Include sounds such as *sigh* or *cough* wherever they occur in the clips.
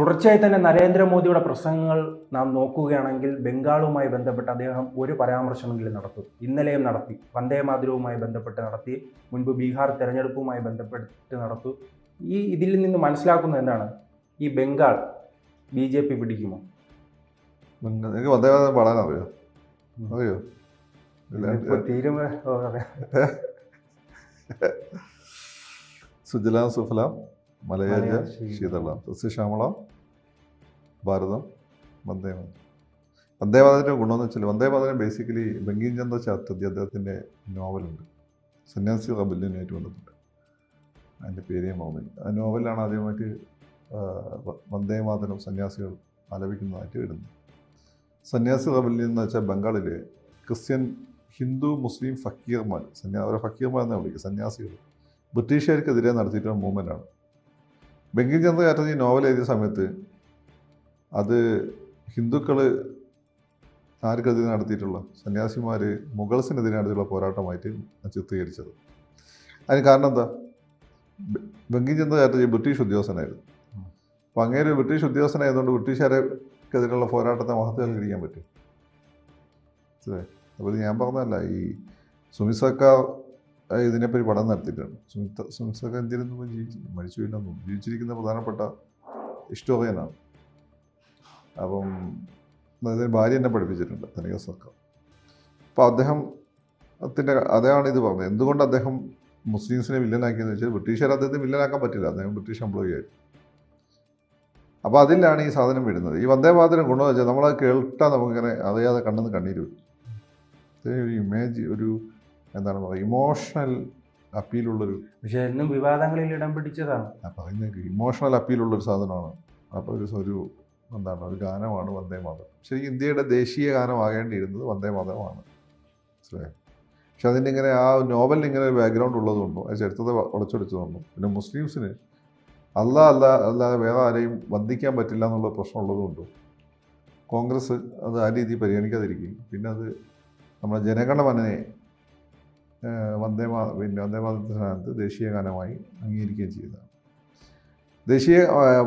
തുടർച്ചയായി തന്നെ നരേന്ദ്രമോദിയുടെ പ്രസംഗങ്ങൾ നാം നോക്കുകയാണെങ്കിൽ ബംഗാളുമായി ബന്ധപ്പെട്ട് അദ്ദേഹം ഒരു പരാമർശമെങ്കിലും നടത്തും. ഇന്നലെയും നടത്തി. വന്ദേമാതരവുമായി ബന്ധപ്പെട്ട് നടത്തി. മുൻപ് ബീഹാർ തെരഞ്ഞെടുപ്പുമായി ബന്ധപ്പെട്ട് നടത്തു. ഈ ഇതിൽ നിന്ന് മനസ്സിലാക്കുന്നത് എന്താണ്? ഈ ബംഗാൾ ബി ജെ പി പിടിക്കുമോ? എനിക്ക് വന്ദേ മാതരം പാടാൻ അറിയോ? അറിയോ. *laughs* സുജലാം സുഫലാം. മലയാജ ശീതള സസ്യശ്യാമള ഭാരതം വന്ദേ മാതരം വന്ദേ മാതരത്തിന്റെ ഗുണമെന്ന് വെച്ചാൽ വന്ദേ മാതരം ബേസിക്കലി ബംഗീൻ ചന്ദ്ര ചാറ്റർജി അദ്ദേഹത്തിന്റെ നോവലുണ്ട് സന്യാസി റബല്യനുമായിട്ട് ബന്ധപ്പെട്ട് അതിന്റെ പേര് മോമിൻ ആ നോവലാണ് ആദ്യമായിട്ട് വന്ദേമാതരം സന്യാസികൾ ആലപിക്കുന്നതായിട്ട് വരുന്നത്. സന്യാസി കബല്യൻ എന്ന് വെച്ചാൽ ബംഗാളിലെ ക്രിസ്ത്യൻ ഹിന്ദു മുസ്ലിം ഫക്കീർമാർ. സന്യാ അവരെ ഫക്കീർമാർ എന്നാണ് വിളിക്കുക സന്യാസികൾ. ബ്രിട്ടീഷുകാർക്കെതിരെ നടത്തിയിട്ടുള്ള മൂവ്മെന്റാണ് ബങ്കിം ചന്ദ്ര ചാറ്റർജി നോവൽ എഴുതിയ സമയത്ത്. അത് ഹിന്ദുക്കൾ ആർക്കെതിരെ നടത്തിയിട്ടുള്ള സന്യാസിമാർ മുഗൾസിനെതിരെ നടത്തിയിട്ടുള്ള പോരാട്ടമായിട്ട് ചിത്രീകരിച്ചത്. അതിന് കാരണം എന്താ? ബങ്കിംചന്ദ്ര ബങ്കിം ചന്ദ്ര ചാറ്റർജി ബ്രിട്ടീഷ് ഉദ്യോഗസ്ഥനായിരുന്നു. അപ്പോൾ അങ്ങനെ ഒരു ബ്രിട്ടീഷ് ഉദ്യോഗസ്ഥനായതുകൊണ്ട് ബ്രിട്ടീഷുകാർക്കെതിരെയുള്ള പോരാട്ടത്തെ മഹത്വവൽക്കരിക്കാൻ പറ്റും? അപ്പോൾ ഇത് ഞാൻ പറഞ്ഞതല്ല ഈ സുമിത് സർക്കാർ ഏഹ് ഇതിനെപ്പറ്റി പഠനം നടത്തിയിട്ടുണ്ട്. സുമിത് സുമിത് സർക്കാർ ഇന്ത്യയിൽ നിന്ന് ജീവിച്ചു മരിച്ചു തോന്നുന്നു ജീവിച്ചിരിക്കുന്ന പ്രധാനപ്പെട്ട ഇഷ്ടോകയനാണ് അപ്പം അദ്ദേഹം ഭാര്യ എന്നെ പഠിപ്പിച്ചിട്ടുണ്ട് ധനിക സർക്കാർ. അപ്പോൾ അദ്ദേഹത്തിന്റെ അദ്ദേഹമാണ് ഇത് പറഞ്ഞത്. എന്തുകൊണ്ട് അദ്ദേഹം മുസ്ലിംസിനെ വില്ലനാക്കിയെന്ന് വെച്ചാൽ ബ്രിട്ടീഷുകാർ അദ്ദേഹത്തെ വില്ലനാക്കാൻ പറ്റില്ല. അദ്ദേഹം ബ്രിട്ടീഷ് എംപ്ലോയി ആയിരുന്നു. അപ്പോൾ അതിലാണ് ഈ സാധനം വരുന്നത്. ഈ വന്ദേ മാതരം ഗുണമെന്ന് വെച്ചാൽ നമ്മളത് കേൾട്ടാൽ നമുക്കിങ്ങനെ അറിയാതെ കണ്ണെന്ന് കണ്ണീര് വരും. ഒരു ഇമേജ് ഒരു എന്താണ് പറയുക ഇമോഷണൽ അപ്പീലുള്ളൊരു പക്ഷേ എന്നും വിവാദങ്ങളിൽ ഇടം പിടിച്ചതാണ്. ഞാൻ പറയുന്നത് ഇമോഷണൽ അപ്പീലുള്ളൊരു സാധനമാണ്. അപ്പോൾ ഒരു ഒരു എന്താണ് ഒരു ഗാനമാണ് വന്ദേ മാതരം ശരി ഇന്ത്യയുടെ ദേശീയ ഗാനമാകേണ്ടിയിരുന്നത് വന്ദേ മാതരമാണ് മനസ്സിലായോ? പക്ഷെ അതിന്റെ ഇങ്ങനെ ആ നോവലിന് ഇങ്ങനെ ഒരു ബാക്ക്ഗ്രൗണ്ട് ഉള്ളതുകൊണ്ടോ ആ ചരിത്രത്തെ വളച്ചൊടിച്ചതുകൊണ്ടോ പിന്നെ മുസ്ലിംസിന് അല്ല അല്ല അല്ലാതെ വേറെ ആരെയും വന്ദിക്കാൻ പറ്റില്ല എന്നുള്ള പ്രശ്നം ഉള്ളതുകൊണ്ടും കോൺഗ്രസ് അത് ആ രീതിയിൽ പരിഗണിക്കാതിരിക്കുകയും പിന്നെ അത് നമ്മുടെ ജനഗണമനയെ ഏഹ്, വന്ദേ മാ പിന്നെ വന്ദേ മാതൃ സ്ഥാനത്ത് ദേശീയ ഗാനമായി അംഗീകരിക്കുകയും ചെയ്തതാണ്. ദേശീയ ആ,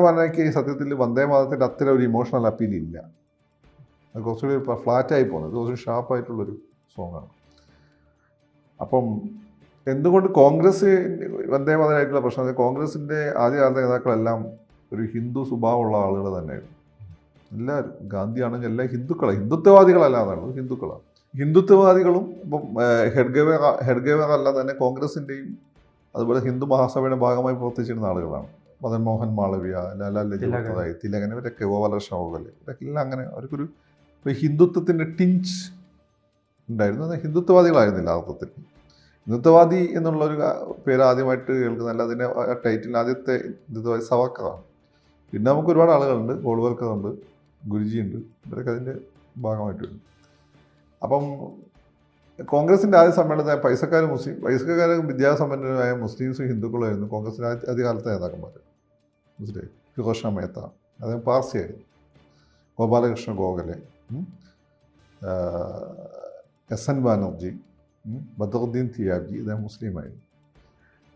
മനയ്ക്ക് സത്യത്തിൽ വന്ദേ മാതരത്തിന്റെ അത്ര ഒരു ഇമോഷണൽ അപ്പീൽ ഇല്ല. അത് കുറച്ചുകൂടി ഫ്ലാറ്റായി പോകുന്നത് കുറച്ചുകൂടി ഷാർപ്പായിട്ടുള്ളൊരു സോങ്ങാണ് അപ്പം എന്തുകൊണ്ട് കോൺഗ്രസ് വന്ദേ മാതരായിട്ടുള്ള പ്രശ്നം? കോൺഗ്രസിന്റെ ആദ്യകാലത്തെ നേതാക്കളെല്ലാം ഒരു ഹിന്ദു സ്വഭാവമുള്ള ആളുകൾ തന്നെയായിരുന്നു. എല്ലാവരും ഗാന്ധിയാണെങ്കിൽ എല്ലാ ഹിന്ദുക്കളാണ് ഹിന്ദുത്വവാദികളല്ല ഹിന്ദുക്കളാണ്. ഹിന്ദുത്വവാദികളും ഇപ്പം ഹെഡ്ഗേവർ ഹെഡ്ഗേവർ അല്ല തന്നെ കോൺഗ്രസിന്റെയും അതുപോലെ ഹിന്ദു മഹാസഭയുടെ ഭാഗമായി പ്രവർത്തിച്ചിരുന്ന ആളുകളാണ്. മദൻ മോഹൻ മാളവ്യ ലാലാ ലജപത് തിലകൻ. ഇവരൊക്കെ ഗോഖലെ ഇവരൊക്കെ എല്ലാം അങ്ങനെ അവർക്കൊരു ഹിന്ദുത്വത്തിന്റെ ടിഞ്ച് ഉണ്ടായിരുന്നു. അത് ഹിന്ദുത്വവാദികളായിരുന്നില്ല അർത്ഥത്തിൽ ഹിന്ദുത്വവാദി എന്നുള്ളൊരു ഒരു പേര് ആദ്യമായിട്ട് കേൾക്കുന്നതല്ല അതിന്റെ ടൈറ്റിൽ ആദ്യത്തെ ഹിന്ദുത്വവാദി സവർക്കറാണ്. പിന്നെ നമുക്ക് ഒരുപാട് ആളുകളുണ്ട് ഗോൾവൽക്കറുണ്ട് ഗുരുജിയുണ്ട് ഇവരൊക്കെ അതിന്റെ ഭാഗമായിട്ടുണ്ട് അപ്പം കോൺഗ്രസിന്റെ ആദ്യ സമ്മേളനത്തെ പൈസക്കാർ മുസ്ലിം പൈസക്കാരും വിദ്യാസമ്പന്നരായ മുസ്ലിംസും ഹിന്ദുക്കളുമായിരുന്നു. കോൺഗ്രസിന്റെ ആദ്യ ആദ്യകാലത്തെ നേതാക്കന്മാർ മനസ്സിലായി? ഫിറോഷ മേത്ത അദ്ദേഹം പാർസിയായിരുന്നു. ഗോപാലകൃഷ്ണ ഗോഖലെ എസ് എൻ ബാനർജി ബദറുദ്ദീൻ തിയാബ്ജി അദ്ദേഹം മുസ്ലിമായിരുന്നു.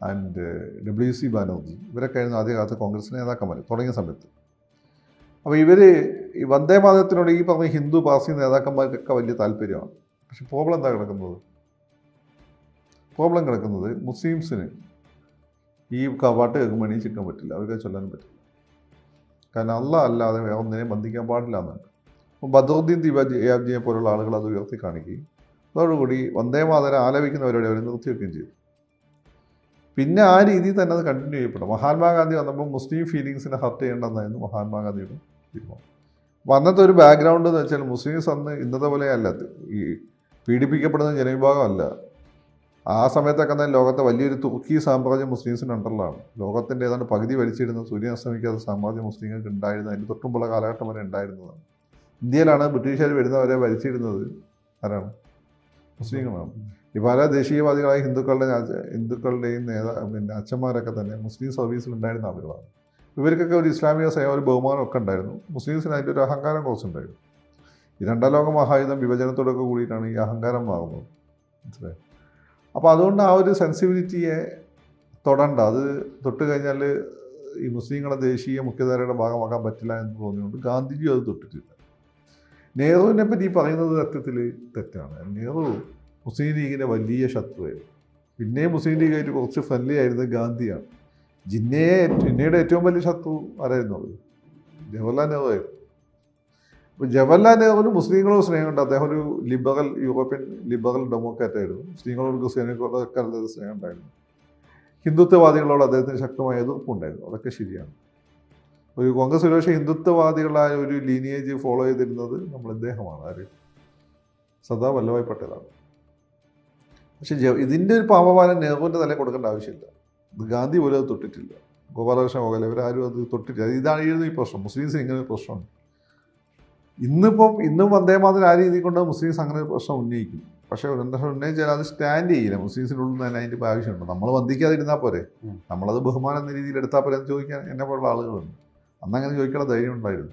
ആൻഡ് ഡബ്ല്യു സി ബാനർജി ഇവരൊക്കെ ആയിരുന്നു ആദ്യകാലത്ത് കോൺഗ്രസിന്റെ നേതാക്കന്മാർ തുടങ്ങിയ സമയത്ത്. അപ്പോൾ ഇവർ ഈ വന്ദേ മാതരത്തിനോട് ഈ പറഞ്ഞ ഹിന്ദു പാർസി നേതാക്കന്മാർക്കൊക്കെ വലിയ താല്പര്യമാണ്. പക്ഷെ പ്രോബ്ലം എന്താ കിടക്കുന്നത്? പ്രോബ്ലം കിടക്കുന്നത് മുസ്ലിംസിന് ഈ കവാട്ട് കേൾക്കുമ്പോൾ ചിക്കാൻ പറ്റില്ല. അവർക്ക് ചൊല്ലാനും പറ്റില്ല. കാരണം അല്ല അല്ലാതെ വേറെ ഒന്നിനെയും ബന്ധിക്കാൻ പാടില്ല എന്നാണ്. അപ്പോൾ ബദറുദ്ദീൻ ദിവാജിയെ പോലുള്ള ആളുകൾ അത് ഉയർത്തി കാണിക്കുകയും അതോടുകൂടി വന്ദേ മാതരം ആലപിക്കുന്നവരോട് അവർ നിർത്തിവെക്കുകയും ചെയ്തു. പിന്നെ ആ രീതിയിൽ തന്നെ അത് കണ്ടിന്യൂ ചെയ്യപ്പെടും. മഹാത്മാഗാന്ധി വന്നപ്പോൾ മുസ്ലിം ഫീലിങ്സിനെ ഹർട്ട് ചെയ്യേണ്ടെന്നായിരുന്നു മഹാത്മാഗാന്ധിയുടെ തീരുമാനം വന്നത് ഒരു ബാക്ക്ഗ്രൗണ്ട് എന്ന് വെച്ചാൽ മുസ്ലിംസ് അന്ന് ഇന്നത്തെ പോലെ അല്ല. ഈ പീഡിപ്പിക്കപ്പെടുന്ന ജനവിഭാഗമല്ല. ആ സമയത്തൊക്കെ തന്നെ ലോകത്തെ വലിയൊരു തുർക്കി സാമ്രാജ്യം മുസ്ലിംസിന് അണ്ടറിലാണ് ലോകത്തിന്റെ ഏതാണ്ട് പകുതി വലിച്ചിരുന്ന സൂര്യൻ അസ്തമിക്കാത്ത സാമ്രാജ്യം മുസ്ലിങ്ങൾക്ക് ഉണ്ടായിരുന്നത് അതിന്റെ തൊട്ടുമുള്ള കാലഘട്ടം വരെ ഉണ്ടായിരുന്നതാണ് ഇന്ത്യയിലാണ് ബ്രിട്ടീഷുകാർ വരുന്നവരെ ഭരിച്ചിരുന്നത് ആരാണ്? മുസ്ലിങ്ങളാണ്. ഈ പല ദേശീയവാദികളായ ഹിന്ദുക്കളുടെ ഹിന്ദുക്കളുടെയും നേതാ പിന്നെ അച്ഛന്മാരൊക്കെ തന്നെ മുസ്ലിം സർവീസിൽ ഉണ്ടായിരുന്ന ആളുകളാണ് ഇവർക്കൊക്കെ ഒരു ഇസ്ലാമിക സേവ ഒരു ബഹുമാനം ഒക്കെ ഉണ്ടായിരുന്നു. മുസ്ലിംസിന് അതിന്റെ ഒരു അഹങ്കാരം കുറച്ചുണ്ടായിരുന്നു ഈ രണ്ടാം ലോക മഹായുധം വിഭജനത്തോടൊക്കെ കൂടിയിട്ടാണ് ഈ അഹങ്കാരം മാറുന്നത്. മനസ്സിലായി? അപ്പോൾ അതുകൊണ്ട് ആ ഒരു സെൻസിബിലിറ്റിയെ തൊടണ്ട. അത് തൊട്ട് കഴിഞ്ഞാൽ ഈ മുസ്ലിങ്ങളെ ദേശീയ മുഖ്യധാരയുടെ ഭാഗമാക്കാൻ പറ്റില്ല എന്ന് തോന്നിയുകൊണ്ട് ഗാന്ധിജി അത് തൊട്ടിട്ടില്ല. നെഹ്റുവിനെ പറ്റി പറയുന്നത് സത്യത്തിൽ തെറ്റാണ്. നെഹ്റു മുസ്ലിം ലീഗിന്റെ വലിയ ശത്രുവായിരുന്നു. പിന്നെയും മുസ്ലിം ലീഗായിട്ട് കുറച്ച് ഫ്രണ്ട്ലി ആയിരുന്നത് ഗാന്ധിയാണ്. ജിന്നയെ ജിന്നയുടെ ഏറ്റവും വലിയ ശത്രു ആരായിരുന്നു അത് ജവഹർലാൽ നെഹ്റു ആയിരുന്നു. അപ്പോൾ ജവഹർലാൽ നെഹ്റുവിന് മുസ്ലിങ്ങളോട് സ്നേഹമുണ്ട് അദ്ദേഹം ഒരു ലിബറൽ യൂറോപ്യൻ ലിബറൽ ഡെമോക്രാറ്റ് ആയിരുന്നു. മുസ്ലിങ്ങളോട് ക്രിസ്ത്യാനികളോടൊക്കെ അദ്ദേഹത്തിന് സ്നേഹം ഉണ്ടായിരുന്നു. ഹിന്ദുത്വവാദികളോട് അദ്ദേഹത്തിന് ശക്തമായ എതിർപ്പുണ്ടായിരുന്നു അതൊക്കെ ശരിയാണ്. ഒരു കോൺഗ്രസ് ഒരുപക്ഷെ ഹിന്ദുത്വവാദികളായ ഒരു ലീനിയേജ് ഫോളോ ചെയ്തിരുന്നത് നമ്മൾ ഇദ്ദേഹമാണ്. ആര്? സദാ വല്ലഭായ് പട്ടേലാണ്. പക്ഷെ ഇതിന്റെ ഒരു പാപമാനം നെഹ്റുവിന്റെ തലയിൽ കൊടുക്കേണ്ട ആവശ്യമില്ല. ഗാന്ധി പോലും അത് തൊട്ടിട്ടില്ല. ഗോപാലകൃഷ്ണ ഗോഖലെ ഇവരാരും അത് തൊട്ടിട്ടില്ല. ഇതായിരുന്നു ഈ പ്രശ്നം. മുസ്ലിംസ് ഇങ്ങനെ ഒരു പ്രശ്നമുണ്ട്. ഇന്നിപ്പം ഇന്നും വന്ദേമാതരം ആ രീതിയിൽ കൊണ്ട് മുസ്ലിംസ് അങ്ങനെ ഒരു പ്രശ്നം ഉന്നയിക്കും. പക്ഷേ ഒരു പ്രശ്നം ഉന്നയിച്ചാൽ അത് സ്റ്റാൻഡ് ചെയ്യില്ല. മുസ്ലിംസിനുള്ളിൽ നിന്ന് തന്നെ അതിന്റെ ആവശ്യമുണ്ട്. നമ്മൾ വന്ദിക്കാതിരുന്നാൽ പോരെ. നമ്മളത് ബഹുമാനം എന്ന രീതിയിൽ എടുത്താൽ പോരെ എന്ന് ചോദിക്കാൻ എന്നെ പോലുള്ള ആളുകളുണ്ട്. അന്ന് അങ്ങനെ ചോദിക്കാനുള്ള ധൈര്യം ഉണ്ടായിരുന്നു.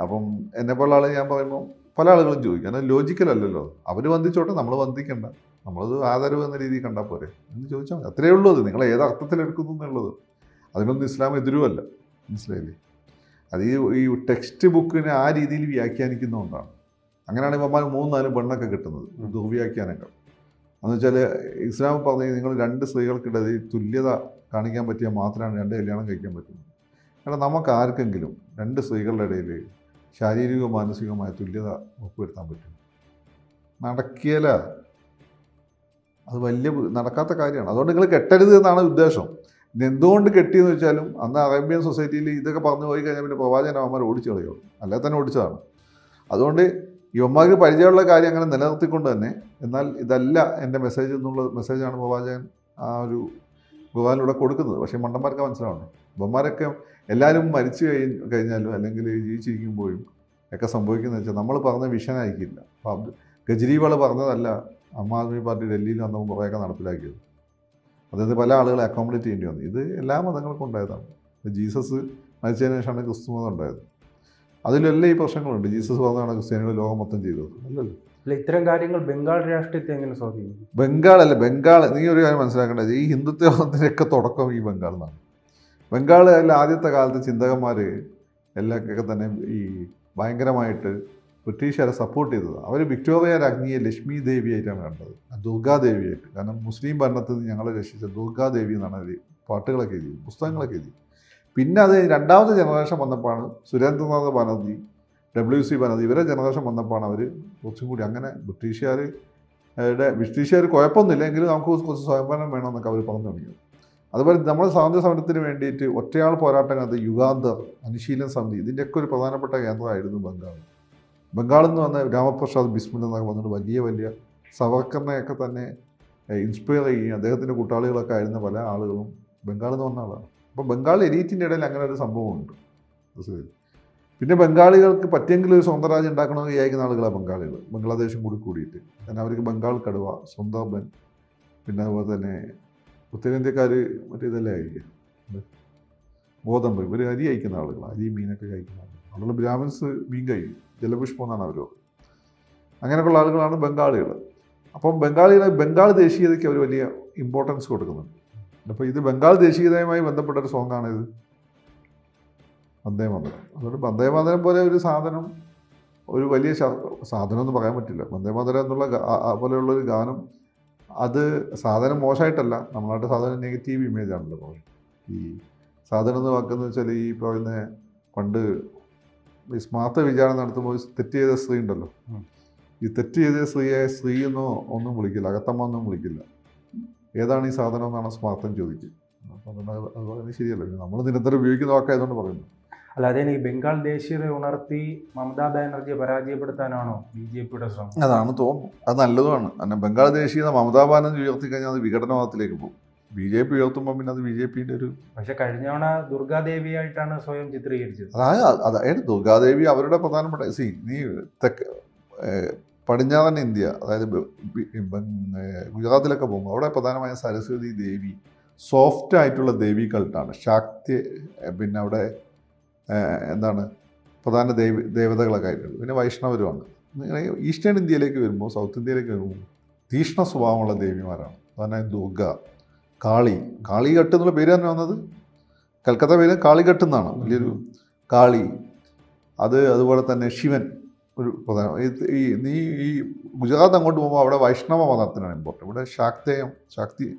അപ്പം എന്നെ പോലുള്ള ആൾ ഞാൻ പറയുമ്പോൾ പല ആളുകളും ചോദിക്കും. അത് ലോജിക്കലല്ലല്ലോ അവർ വന്ദിച്ചോട്ടെ നമ്മൾ വന്ദിക്കണ്ട. നമ്മളത് ആദരവ് എന്ന രീതിയിൽ കണ്ടാൽ പോരെ എന്ന് ചോദിച്ചാൽ മതി. അത്രയേ ഉള്ളൂ അത്. നിങ്ങൾ ഏത് അർത്ഥത്തിലെടുക്കുന്നു എന്നുള്ളത്. അതിനൊന്നും ഇസ്ലാം എതിരുമല്ല. മനസ്സിലായില്ലേ? അത് ഈ ഈ ടെക്സ്റ്റ് ബുക്കിനെ ആ രീതിയിൽ വ്യാഖ്യാനിക്കുന്നതുകൊണ്ടാണ്. അങ്ങനെയാണ് ഇമ്മമാർ മൂന്നാലും പെണ്ണൊക്കെ കിട്ടുന്നത്. ദുർവ്യാഖ്യാനങ്ങൾ. എന്ന് വെച്ചാൽ ഇസ്ലാം പറഞ്ഞ നിങ്ങൾ രണ്ട് സ്ത്രീകൾക്കിടയിൽ തുല്യത കാണിക്കാൻ പറ്റിയാൽ മാത്രമാണ് രണ്ട് കല്യാണം കഴിക്കാൻ പറ്റുന്നത്. കാരണം നമുക്ക് ആർക്കെങ്കിലും രണ്ട് സ്ത്രീകളുടെ ഇടയിൽ ശാരീരികവും മാനസികവുമായ തുല്യത ഉറപ്പുവരുത്താൻ പറ്റും നടക്കിയല അത് വലിയ നടക്കാത്ത കാര്യമാണ്. അതുകൊണ്ട് നിങ്ങൾ കെട്ടരുത് എന്നാണ് ഉദ്ദേശം. എന്തുകൊണ്ട് കെട്ടിയെന്ന് വെച്ചാലും അന്ന് അറേബ്യൻ സൊസൈറ്റിയിൽ ഇതൊക്കെ പറഞ്ഞു പോയി കഴിഞ്ഞാൽ പിന്നെ പ്രവാചകൻ അവന്മാർ ഓടിച്ചു കളയുള്ളൂ. അല്ലാതെ തന്നെ ഓടിച്ചതാണ്. അതുകൊണ്ട് യുവന്മാർക്ക് പരിചയമുള്ള കാര്യം അങ്ങനെ നിലനിർത്തിക്കൊണ്ട് തന്നെ എന്നാൽ ഇതല്ല എന്റെ മെസ്സേജ് എന്നുള്ള മെസ്സേജാണ് പ്രവാചകൻ ആ ഒരു ഖുർആാനിലൂടെ കൊടുക്കുന്നത്. പക്ഷേ മണ്ടന്മാർക്ക് മനസ്സിലാവണം ഇവന്മാരൊക്കെ എല്ലാവരും മരിച്ചു കഴി കഴിഞ്ഞാലും അല്ലെങ്കിൽ ജീവിച്ചിരിക്കുമ്പോഴും ഒക്കെ സംഭവിക്കുന്നത് വെച്ചാൽ നമ്മൾ പറഞ്ഞ വിഷനായിരിക്കില്ല അപ്പോൾ ഗജരീവാൾ പറഞ്ഞതല്ല ആം ആദ്മി പാർട്ടി ഡൽഹിയിൽ വന്നപ്പോൾ കുറേയൊക്കെ നടപ്പിലാക്കിയത്. അതായത് പല ആളുകളെ അക്കോമഡേറ്റ് ചെയ്യേണ്ടി വന്നു. ഇത് എല്ലാ മതങ്ങൾക്കും ഉണ്ടായതാണ്. ജീസസ് മരിച്ചതിന് ശേഷമാണ് ക്രിസ്തു മതം ഉണ്ടായത്. അതിലെല്ലാം ഈ പ്രശ്നങ്ങളുണ്ട്. ജീസസ് പറഞ്ഞതാണ് ക്രിസ്ത്യാനികൾ ലോകം മൊത്തം ചെയ്തത്. അല്ലല്ലോ. അല്ല ഇത്തരം കാര്യങ്ങൾ ബംഗാൾ രാഷ്ട്രീയത്തെ എങ്ങനെ സ്വാധീനിക്കും? അല്ല ബംഗാൾ നീ ഒരു കാര്യം മനസ്സിലാക്കേണ്ടത്. ഈ ഹിന്ദുത്വത്തിന്റെയൊക്കെ തുടക്കം ഈ ബംഗാളിൽ നിന്നാണ്. ബംഗാൾ അല്ല ആദ്യത്തെ കാലത്ത് ചിന്തകന്മാർ എല്ലാവർക്കൊക്കെ തന്നെ ഈ ഭയങ്കരമായിട്ട് ബ്രിട്ടീഷുകാരെ സപ്പോർട്ട് ചെയ്തത്. അവർ വിക്ടോറിയ രാജ്ഞിയെ ലക്ഷ്മി ദേവിയായിട്ടാണ് കണ്ടത്. ദുർഗാദേവിയായിട്ട് കാരണം മുസ്ലിം ഭരണത്തിൽ നിന്ന് ഞങ്ങളെ രക്ഷിച്ച ദുർഗാദേവി എന്നാണ് അവർ പാട്ടുകളൊക്കെ എഴുതി പുസ്തകങ്ങളൊക്കെ എഴുതി പിന്നെ അത് രണ്ടാമത്തെ ജനറേഷൻ വന്നപ്പോഴാണ് സുരേന്ദ്രനാഥ് ബാനർജി ഡബ്ല്യു സി ബാനർജി ഇവരെ ജനറേഷൻ വന്നപ്പോഴാണ് അവർ കുറച്ചും കൂടി അങ്ങനെ ബ്രിട്ടീഷുകാർ ബ്രിട്ടീഷുകാർ കുഴപ്പമൊന്നുമില്ല. എങ്കിലും നമുക്ക് കുറച്ച് സ്വയംഭരണം വേണമെന്നൊക്കെ അവർ പറഞ്ഞു തുടങ്ങിയത്. അതുപോലെ നമ്മുടെ സ്വാതന്ത്ര്യ സമരത്തിന് വേണ്ടിയിട്ട് ഒറ്റയാൾ പോരാട്ടങ്ങൾ യുഗാന്തർ അനുശീലന സമിതി ഇതിന്റെയൊക്കെ ഒരു പ്രധാനപ്പെട്ട കേന്ദ്രമായിരുന്നു ബംഗാൾ. ബംഗാളിൽ നിന്ന് വന്ന രാമപ്രസാദ് ബിസ്മിൽ എന്നൊക്കെ വന്നിട്ട് വലിയ വലിയ സവർക്കറിനെയൊക്കെ തന്നെ ഇൻസ്പയർ ചെയ്യുകയും അദ്ദേഹത്തിന്റെ കൂട്ടാളികളൊക്കെ ആയിരുന്ന പല ആളുകളും ബംഗാളിൽ നിന്ന് വന്ന ആളാണ്. അപ്പോൾ ബംഗാൾ എലീറ്റിന്റെ ഇടയിൽ അങ്ങനെ ഒരു സംഭവമുണ്ട് പിന്നെ ബംഗാളികൾക്ക് പറ്റിയെങ്കിലും ഒരു സ്വന്തം രാജ്യം ഉണ്ടാക്കണമെന്ന് വിചാരിക്കുന്ന ആളുകളാണ് ബംഗാളികൾ. ബംഗ്ലാദേശും കൂടി കൂടിയിട്ട്. കാരണം അവർക്ക് ബംഗാൾ കടുവ സുന്ദർബൻ പിന്നെ അതുപോലെ തന്നെ ഉത്തരേന്ത്യക്കാർ മറ്റേ ഇതെല്ലാം കഴിക്കുക എന്ത്? ഗോതമ്പ്. ഇവർ അരി കഴിക്കുന്ന ആളുകളാണ്. അരി മീനൊക്കെ കഴിക്കുന്ന ആളുകൾ അതുകൊണ്ട് ബ്രാഹ്മിൻസ് മീൻ കഴിക്കും. ജലപുഷ്പം എന്നാണ് അവർ അങ്ങനെയൊക്കെയുള്ള ആളുകളാണ് ബംഗാളികൾ അപ്പം ബംഗാളികളെ ബംഗാൾ ദേശീയതയ്ക്ക് അവർ വലിയ ഇമ്പോർട്ടൻസ് കൊടുക്കുന്നുണ്ട്. അപ്പോൾ ഇത് ബംഗാൾ ദേശീയതയുമായി ബന്ധപ്പെട്ട ഒരു സോങ്ങാണ് ഇത് വന്ദേമാതരം. അതുകൊണ്ട് വന്ദേ മാതരം പോലെ ഒരു സാധനം ഒരു വലിയ സാധനം എന്ന് പറയാൻ പറ്റില്ല. വന്ദേ മാതരം എന്നുള്ള പോലെയുള്ള ഒരു ഗാനം അത് സാധനം മോശമായിട്ടല്ല. നമ്മളായിട്ട് സാധനം നെഗറ്റീവ് ഇമേജ് ആണല്ലോ. ഈ സാധനം എന്ന് വാക്കെന്ന് വെച്ചാൽ ഈ പറയുന്ന പണ്ട് ഈ സ്മാർത്ത വിചാരണ നടത്തുമ്പോൾ തെറ്റ് ചെയ്ത സ്ത്രീ ഉണ്ടല്ലോ. ഈ തെറ്റ് ചെയ്ത സ്ത്രീയെ സ്ത്രീ എന്നോ ഒന്നും വിളിക്കില്ല അകത്തമ്മ ഒന്നും വിളിക്കില്ല. ഏതാണ് ഈ സാധനം എന്നാണ് സ്മാർത്ഥം ചോദിക്കുക. അപ്പം അത് പറയുന്നത് ശരിയല്ല. നമ്മൾ നിരന്തരം ഉപയോഗിക്കുന്ന വാക്കായതുകൊണ്ട് പറയുന്നു. അല്ലാതെ ഈ ബംഗാൾ ദേശീയത ഉണർത്തി മമതാ ബാനർജിയെ പരാജയപ്പെടുത്താനാണോ ബി ജെ പിയുടെ ശ്രമം? അതാണ് തോന്നുന്നു. അത് നല്ലതുമാണ്. കാരണം ബംഗാൾ ദേശീയത മമതാ ബാനർജി ഉയർത്തി കഴിഞ്ഞാൽ അത് വിഘടനവാദത്തിലേക്ക് പോകും. ബി ജെ പി ഉയർത്തുമ്പോൾ പിന്നെ അത് ബി ജെ പിന്റെ ഒരു പക്ഷെ കഴിഞ്ഞ തവണ ദുർഗാദേവിയായിട്ടാണ് സ്വയം ചിത്രീകരിച്ചത്. അതായത് അതായത് ദുർഗാദേവി അവരുടെ പ്രധാനപ്പെട്ട സി നീ തെക്ക് പടിഞ്ഞാറൻ ഇന്ത്യ അതായത് ഗുജറാത്തിലൊക്കെ പോകുമ്പോൾ അവിടെ പ്രധാനമായ സരസ്വതി ദേവി സോഫ്റ്റ് ആയിട്ടുള്ള ദേവി കൾട്ടാണ് ശാക്തി പിന്നെ അവിടെ എന്താണ് പ്രധാന ദേവി ദേവതകളൊക്കെ ആയിട്ടുള്ളത് പിന്നെ വൈഷ്ണവരുമാണ്. ഇങ്ങനെ ഈസ്റ്റേൺ ഇന്ത്യയിലേക്ക് വരുമ്പോൾ സൗത്ത് ഇന്ത്യയിലേക്ക് വരുമ്പോൾ തീഷ്ണ സ്വഭാവമുള്ള ദേവിമാരാണ്. പ്രധാനമായും ദുർഗ. കാളി. കാളി കെട്ട് എന്നുള്ള പേര് തന്നെ വന്നത്? കൽക്കത്ത പേര് കാളിഘട്ട് എന്നാണ്. വലിയൊരു കാളി. അത് അതുപോലെ തന്നെ ശിവൻ ഒരു പ്രധാന. ഈ നീ ഈ ഗുജറാത്ത് അങ്ങോട്ട് പോകുമ്പോൾ അവിടെ വൈഷ്ണവ മതത്തിനാണ് ഇമ്പോർട്ടന്റ് ഇവിടെ ശാക്തേയം ശാക്തി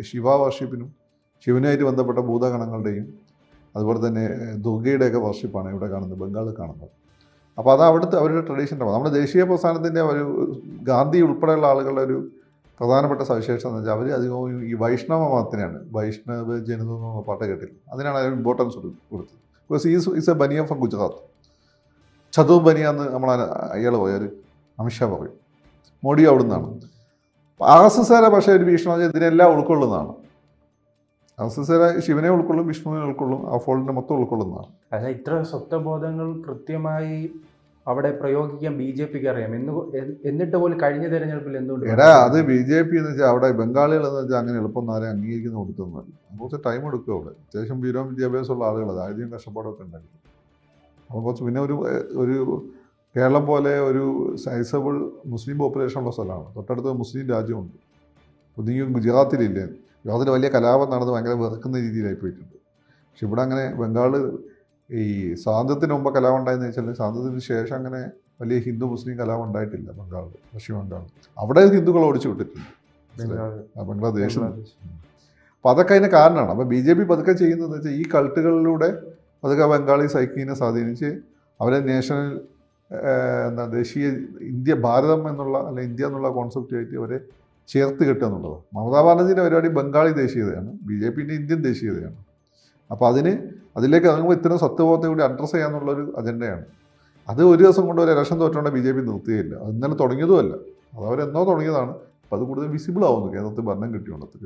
ശിവ വർഷിപ്പിനും ശിവനുമായിട്ട് ബന്ധപ്പെട്ട ഭൂതഗണങ്ങളുടെയും അതുപോലെ തന്നെ ദുർഗയുടെയൊക്കെ വർഷിപ്പാണ് ഇവിടെ കാണുന്നത് ബംഗാളിൽ കാണുന്നത്. അപ്പോൾ അത് അവിടുത്തെ അവരുടെ ട്രഡീഷന്റെ നമ്മുടെ ദേശീയ പ്രസ്ഥാനത്തിന്റെ ഒരു ഗാന്ധി ഉൾപ്പെടെയുള്ള ആളുകളുടെ ഒരു പ്രധാനപ്പെട്ട സവിശേഷത എന്ന് വെച്ചാൽ അവർ അധികവും ഈ വൈഷ്ണവ മതത്തിനെയാണ്. വൈഷ്ണവ ജനത എന്ന പാട്ട് കേട്ടില്ല. അതിനാണ് അതിന് ഇമ്പോർട്ടൻസ് കൊടുത്തത്. Because is is a Bania from Gujarat ചതു Bania എന്ന് നമ്മൾ അയാൾ പോയാൽ അമിത്ഷാ പറയും. മോഡി അവിടെ നിന്നാണ് ആർ എസ് പക്ഷേ ഒരു ഭീഷണി ഇതിനെല്ലാം ഉൾക്കൊള്ളുന്നതാണ്. ആർ എസ് ശിവനെ ഉൾക്കൊള്ളും വിഷ്ണുവിനെ ഉൾക്കൊള്ളും ആ ഫോളിനെ മൊത്തം ഉൾക്കൊള്ളുന്നതാണ്. അതായത് ഇത്ര സ്വത്വബോധങ്ങൾ കൃത്യമായി അവിടെ പ്രയോഗിക്കാൻ ബി ജെ പിക്ക് അറിയാം. എന്ന് എന്നിട്ട് പോലും കഴിഞ്ഞ തെരഞ്ഞെടുപ്പിൽ എന്തുകൊണ്ട് എടാ അത് ബി ജെ പി എന്ന് വെച്ചാൽ അവിടെ ബംഗാളികൾ എന്ന് വെച്ചാൽ അങ്ങനെ എളുപ്പം ആരെയും അംഗീകരിക്കുന്ന കൊടുത്തൊന്നുമല്ല. കുറച്ച് ടൈം എടുക്കും അവിടെ. അത്യാവശ്യം ബീരവും വിദ്യാഭ്യാസമുള്ള ആളുകൾ ആദ്യം കഷ്ടപ്പാടൊക്കെ ഉണ്ടായിരുന്നു. അപ്പോൾ കുറച്ച് പിന്നെ ഒരു ഒരു കേരളം പോലെ ഒരു സൈസബിൾ മുസ്ലിം പോപ്പുലേഷൻ ഉള്ള സ്ഥലമാണ്. തൊട്ടടുത്ത് മുസ്ലിം രാജ്യമുണ്ട്. പുതിയ ഗുജറാത്തിലില്ലേ? ഗുജറാത്തിൽ വലിയ കലാപം നടന്ന് ഭയങ്കര വെറുക്കുന്ന രീതിയിലായി പോയിട്ടുണ്ട്. പക്ഷെ ഇവിടെ അങ്ങനെ ബംഗാൾ ഈ സ്വാതന്ത്ര്യത്തിന് മുമ്പ് കലാപം ഉണ്ടായെന്ന് വെച്ചാൽ സ്വാതന്ത്ര്യത്തിന് ശേഷം അങ്ങനെ വലിയ ഹിന്ദു മുസ്ലിം കലാപം ഉണ്ടായിട്ടില്ല ബംഗാളിൽ പശ്ചിമ ബംഗാളിൽ അവിടെ ഹിന്ദുക്കൾ ഓടിച്ചു വിട്ടിട്ടുണ്ട്. ആ, ബംഗ്ലാദേശ്. അപ്പം അപ്പോൾ അതൊക്കെ അതിന് കാരണമാണ്. അപ്പോൾ ബി ജെ പി പതുക്കെ ചെയ്യുന്നത് വെച്ചാൽ ഈ കൾട്ടുകളിലൂടെ പതുക്കെ ബംഗാളി സൈക്കിനെ സ്വാധീനിച്ച് അവരെ നാഷണൽ എന്താ ദേശീയ ഇന്ത്യ ഭാരതം എന്നുള്ള അല്ലെ ഇന്ത്യ എന്നുള്ള കോൺസെപ്റ്റുമായിട്ട് അവരെ ചേർത്ത് കെട്ടുക എന്നുള്ളത് മമതാ ബാനർജിയുടെ പരിപാടി ബംഗാളി ദേശീയതയാണ്. ബി ജെ പിന്റെ ഇന്ത്യൻ ദേശീയതയാണ്. അപ്പോൾ അതിന് അതിലേക്ക് ഇറങ്ങുമ്പോൾ ഇത്തരം സത്യബോധത്തെ കൂടി അഡ്രസ്സ് ചെയ്യാന്നുള്ളൊരു അജണ്ടയാണ് അത് ഒരു ദിവസം കൊണ്ട് ഒരു ഇലക്ഷൻ തോറ്റുകൊണ്ട് ബി ജെ പി നിർത്തുകയില്ല അത് ഇന്നലെ തുടങ്ങിയതുമല്ല. അത് തുടങ്ങിയതാണ്. അപ്പോൾ അത് കൂടുതൽ വിസിബിൾ ആവുന്നു. കേരളത്തിൽ ഭരണം കിട്ടിയോണ്ടത്തിൽ